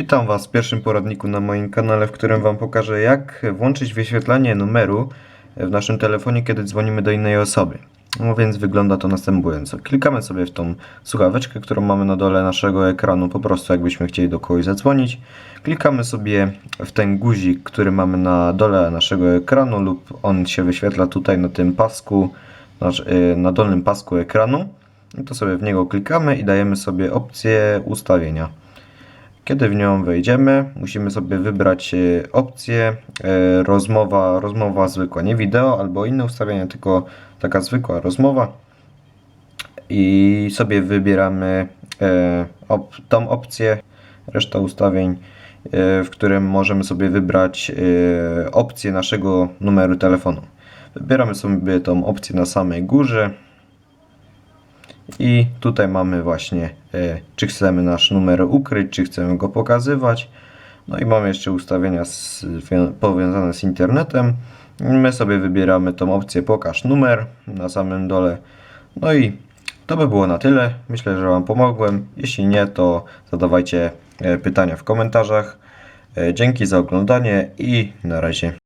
Witam Was w pierwszym poradniku na moim kanale, w którym Wam pokażę jak włączyć wyświetlanie numeru w naszym telefonie, kiedy dzwonimy do innej osoby. No więc wygląda to następująco. Klikamy sobie w tą słuchaweczkę, którą mamy na dole naszego ekranu, po prostu jakbyśmy chcieli do kogoś zadzwonić. Klikamy sobie w ten guzik, który mamy na dole naszego ekranu lub on się wyświetla tutaj na tym pasku, y, na dolnym pasku ekranu. I to sobie w niego klikamy i dajemy sobie opcję ustawienia. Kiedy w nią wejdziemy, musimy sobie wybrać e, opcję e, rozmowa, rozmowa zwykła, nie wideo albo inne ustawienia, tylko taka zwykła rozmowa. I sobie wybieramy e, op, tą opcję, reszta ustawień, w którym możemy sobie wybrać opcję naszego numeru telefonu. Wybieramy sobie tą opcję na samej górze. I tutaj mamy właśnie, e, czy chcemy nasz numer ukryć, czy chcemy go pokazywać. No i mamy jeszcze ustawienia z, wi- powiązane z internetem. My sobie wybieramy tą opcję pokaż numer na samym dole. No i to by było na tyle. Myślę, że Wam pomogłem. Jeśli nie, to zadawajcie e, pytania w komentarzach. E, Dzięki za oglądanie i na razie.